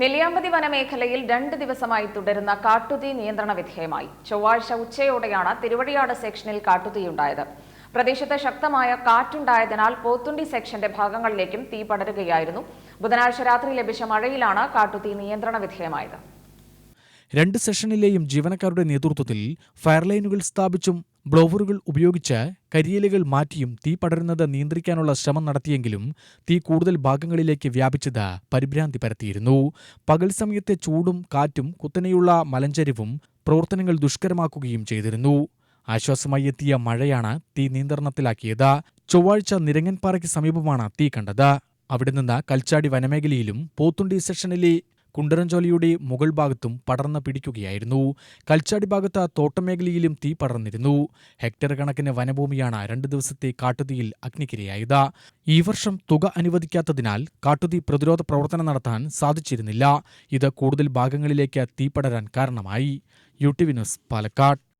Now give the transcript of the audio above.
നെല്ലിയാമ്പതി വനമേഖലയിൽ രണ്ട് ദിവസമായി തുടരുന്ന കാട്ടുതീ നിയന്ത്രണ വിധേയമായി. ചൊവ്വാഴ്ച ഉച്ചയോടെയാണ് തിരുവഴിയാട് സെക്ഷനിൽ കാട്ടുതീയുണ്ടായത്. പ്രദേശത്ത് ശക്തമായ കാറ്റുണ്ടായതിനാൽ പോത്തുണ്ടി സെക്ഷന്റെ ഭാഗങ്ങളിലേക്കും തീ പടരുകയായിരുന്നു. ബുധനാഴ്ച രാത്രി ലഭിച്ച മഴയിലാണ് കാട്ടുതീ നിയന്ത്രണ വിധേയമായത്. രണ്ട് സെഷനിലെയും ജീവനക്കാരുടെ നേതൃത്വത്തിൽ ഫയർലൈനുകൾ സ്ഥാപിച്ചും ബ്ലോവറുകൾ ഉപയോഗിച്ച് കരിയിലകൾ മാറ്റിയും തീ പടരുന്നത് നിയന്ത്രിക്കാനുള്ള ശ്രമം നടത്തിയെങ്കിലും തീ കൂടുതൽ ഭാഗങ്ങളിലേക്ക് വ്യാപിച്ചത് പരിഭ്രാന്തി പരത്തിയിരുന്നു. പകൽ സമയത്തെ ചൂടും കാറ്റും കുത്തനെയുള്ള മലഞ്ചരിവും പ്രവർത്തനങ്ങൾ ദുഷ്കരമാക്കുകയും ചെയ്തിരുന്നു. ആശ്വാസമായി എത്തിയ മഴയാണ് തീ നിയന്ത്രണത്തിലാക്കിയത്. ചൊവ്വാഴ്ച നിരങ്ങൻപാറയ്ക്ക് സമീപമാണ് തീ കണ്ടത്. അവിടെ നിന്ന് കൽച്ചാടി വനമേഖലയിലും പോത്തുണ്ടി സെക്ഷനിലെ കുണ്ടറഞ്ചോലയുടെ മുകൾ ഭാഗത്തും പടർന്നു പിടിക്കുകയായിരുന്നു. കൽച്ചാടി ഭാഗത്ത് തോട്ടമേഖലയിലും തീ പടർന്നിരുന്നു. ഹെക്ടർ കണക്കിന് വനഭൂമിയാണ് രണ്ട് ദിവസത്തെ കാട്ടുതീയിൽ അഗ്നിക്കിരയായത്. ഈ വർഷം തുക അനുവദിക്കാത്തതിനാൽ കാട്ടുതീ പ്രതിരോധ പ്രവർത്തനം നടത്താൻ സാധിച്ചിരുന്നില്ല. ഇത് കൂടുതൽ ഭാഗങ്ങളിലേക്ക് തീ പടരാൻ കാരണമായി. U T news Palakkad.